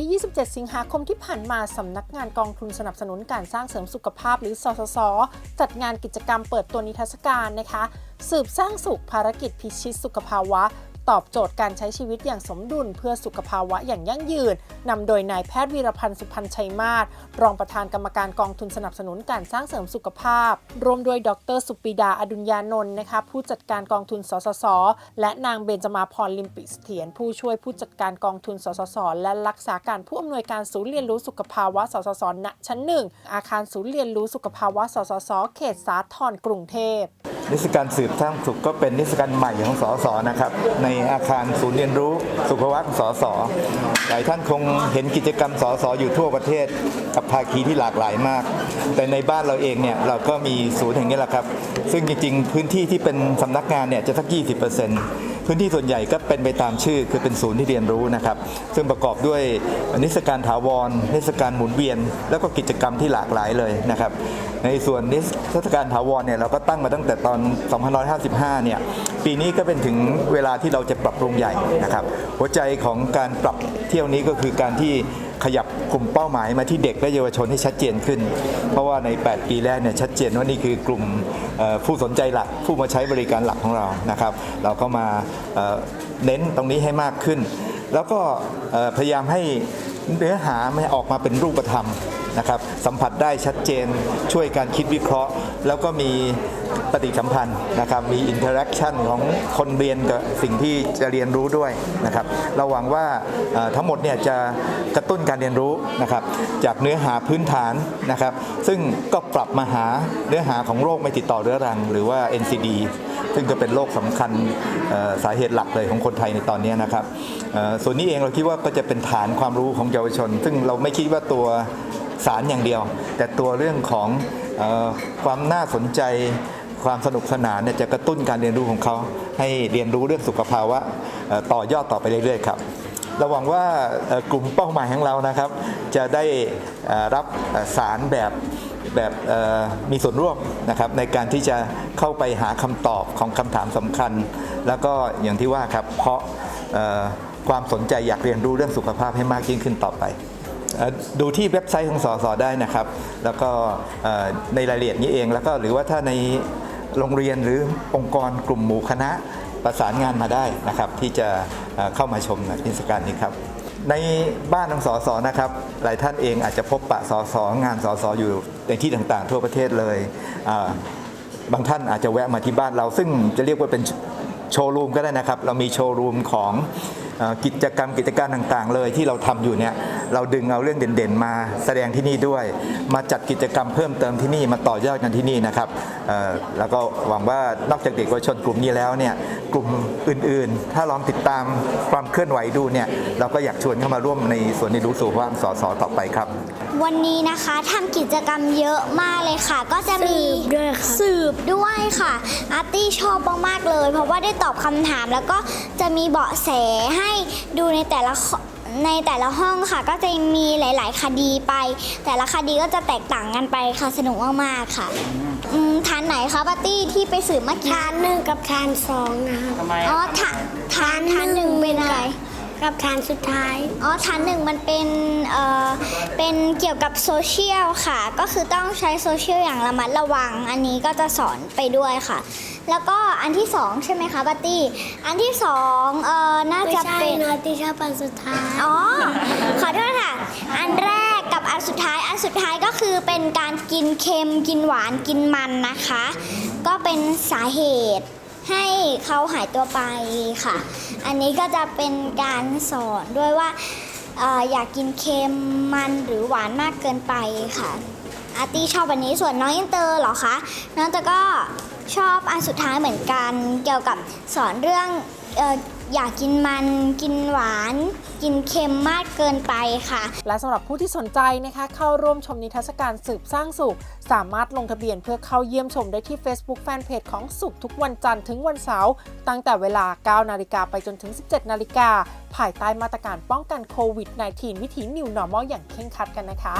ที่ 27 สิงหาคมที่ผ่านมาสำนักงานกองทุนสนับสนุนการสร้างเสริมสุขภาพหรือสสส จัดงานกิจกรรมเปิดตัวนิทรรศการนะคะ สืบสร้างสุขภารกิจพิชิตสุขภาวะ ตอบโจทย์การใช้ชีวิตอย่างสมดุลเพื่อสุขภาวะอย่างยั่งยืนนำโดยนายแพทย์วีรพันธ์สุพันชัยมาศรองประธานกรรมการกองทุนสนับสนุนการสร้างเสริมสุขภาพ รวมด้วยดร สุปิดาอดุญญานนท์นะคะผู้จัดการกองทุนสสส และนางเบญจมาพรลิมปิเสถียรผู้ช่วยผู้จัดการกองทุนสสส และรักษาการผู้อำนวยการศูนย์เรียนรู้สุขภาวะสสสณชั้นหนึ่งอาคารศูนย์เรียนรู้สุขภาวะสสส เขตสาทรกรุงเทพ นิทรรศการสืบสร้างสุขก็เป็นนิทรรศการใหม่ของสสนะครับในอาคารศูนย์เรียนรู้สุขวะของสสหลายท่านคงเห็นกิจกรรมสสอยู่ทั่วประเทศ กับภาคีที่หลากหลายมาก แต่ในบ้านเราเองเนี่ยเราก็มีศูนย์แห่งนี้แหละครับ ซึ่งจริงๆ พื้นที่ที่เป็นสำนักงานเนี่ยจะสัก 20% พื้นที่ส่วนใหญ่ก็เป็นไปตามชื่อ คือเป็นศูนย์ที่เรียนรู้นะครับ ซึ่งประกอบด้วยนิทรรศการถาวรนิทรรศการหมุนเวียน แล้วก็กิจกรรมที่หลากหลายเลยนะครับ ในส่วนนิทรรศการถาวรเนี่ยเราก็ตั้งมาตั้งแต่ตอน 2555 เนี่ยปีนี้ก็เป็นถึงเวลาที่เราจะปรับปรุงใหญ่นะครับ หัวใจของการปรับเที่ยวนี้ก็คือการที่ขยับกลุ่มเป้าหมายมาที่เด็กและเยาวชนให้ชัดเจนขึ้น เพราะว่าใน 8 ปีแรกเนี่ยชัดเจนว่านี่คือกลุ่ม ผู้สนใจหลักผู้มาใช้บริการหลักของเรานะครับ เราก็มาเอ่อเน้นตรงนี้ให้มากขึ้น แล้วก็พยายามให้เนื้อหาไม่ออกมาเป็นรูปธรรมนะครับสัมผัสได้ชัดเจนช่วยการคิดวิเคราะห์ แล้วก็มีปฏิสัมพันธ์นะครับมีอินเทอร์แอคชั่นของคนเรียนกับสิ่งที่จะเรียนรู้ด้วยนะครับเราหวังว่าทั้งหมดเนี่ยจะกระตุ้นการเรียนรู้นะครับจากเนื้อหาพื้นฐานนะครับ ซึ่งก็ปรับมาหาเนื้อหาของโรคไม่ติดต่อเรื้อรัง หรือว่า NCD ซึ่งก็เป็นโรคสำคัญสาเหตุหลักเลยของคนไทยในตอนนี้นะครับส่วนนี้เองเราคิดว่าก็จะเป็นฐานความรู้ของเยาวชน ซึ่งเราไม่คิดว่าตัวสารอย่างเดียว แต่ตัวเรื่องของ ความน่าสนใจความสนุกสนานเนี่ยจะกระตุ้นการเรียนรู้ของเขา ให้เรียนรู้เรื่องสุขภาวะต่อยอดต่อไปเรื่อยๆครับเราหวังว่ากลุ่มเป้าหมายของเรานะครับ จะได้รับสารแบบแบบมีส่วนร่วมนะครับในการที่จะเข้าไปหาคำตอบของคำถามสำคัญ แล้วก็อย่างที่ว่าครับเพราะความสนใจอยากเรียนรู้เรื่องสุขภาพให้มากยิ่งขึ้นต่อไป ดูที่เว็บไซต์ของสสได้นะครับ แล้วก็ในรายละเอียดนี้เองแล้วก็หรือว่าถ้าในโรงเรียนหรือองค์กรกลุ่มหมู่คณะประสานงานมาได้นะครับ ที่จะเข้ามาชมนเทศกาลนี้ครับ ในบ้านของสสนะครับ หลายท่านเองอาจจะพบปะสสงานสสอยู่ในที่ต่างๆ ทั่วประเทศเลย บางท่านอาจจะแวะมาที่บ้านเรา ซึ่งจะเรียกว่าเป็นโชว์รูมก็ได้นะครับ เรามีโชว์รูมของ กิจกรรมกิจการต่างๆ เลยที่เราทำอยู่เนี่ยเราดึงเอาเรื่องเด่นๆ มาแสดงที่นี่ด้วย มาจัดกิจกรรมเพิ่มเติมที่นี่มาต่อยอดกันที่นี่นะครับแล้วก็หวังว่านอกจากเด็กเยาวชนกลุ่มนี้แล้วเนี่ยกลุ่มอื่นๆ ถ้าลองติดตามความเคลื่อนไหวดูเนี่ยเราก็อยากชวนเข้ามาร่วมในส่วนในรู้สู่ว่างสอสอต่อไปครับ วันนี้นะคะทำกิจกรรมเยอะมากเลยค่ะ ก็จะมีสืบด้วยค่ะสืบด้วยค่ะอาร์ตี้ชอบมากๆเลย เพราะว่าได้ตอบคำถามแล้วก็จะมีเบาะแสให้ดูในแต่ละข้อในแต่ละห้องค่ะ ก็จะมีหลาย ๆ คดีไป แต่ละคดีก็จะแตกต่างกันไปค่ะสนุกมากๆค่ะอืมฐานไหนคะปาร์ตี้ที่ไปสืบเมื่อกี้ทานหนึ่งกับทานสองนะครับอ๋อฐานฐานฐานหนึ่งเป็นอะไร กับทานสุดท้าย อ๋อฐานหนึ่งมันเป็นเอ่อเป็นเกี่ยวกับโซเชียลค่ะ ก็คือต้องใช้โซเชียลอย่างระมัดระวัง อันนี้ก็จะสอนไปด้วยค่ะ แล้วก็อันที่สองใช่ไหมคะบัตตี้ อันที่สองเอ่อน่าไม่จะใช่เป็นนะที่ชอบอันสุดท้าย อ๋อ ขอโทษค่ะ อันแรกกับอันสุดท้าย อันสุดท้ายก็คือเป็นการกินเค็ม กินหวาน กินมันนะคะ ก็เป็นสาเหตุ ให้เขาหายตัวไปค่ะ อันนี้ก็จะเป็นการสอนด้วยว่าออยากกินเค็มมันหรือหวานมากเกินไปค่ะอาร์ตี้ชอบอันนี้ส่วนน้องอินเตอร์เหรอคะน้องอินเตอร์ก็ชอบอันสุดท้ายเหมือนกันเกี่ยวกับสอนเรื่องเออ อยากกินมัน กินหวาน กินเค็มมากเกินไปค่ะ และสำหรับผู้ที่สนใจนะคะ เข้าร่วมชมนิทรรศการสืบสร้างสุข สามารถลงทะเบียนเพื่อเข้าเยี่ยมชมได้ที่ Facebook Fanpage ของสุขทุกวันจันทร์ถึงวันเสาร์ตั้งแต่เวลา 9 นาฬิกาไปจนถึง 17 นาฬิกาภายใต้มาตรการป้องกันโควิด -19 วิถี New Normal อย่างเคร่งครัดกันนะคะ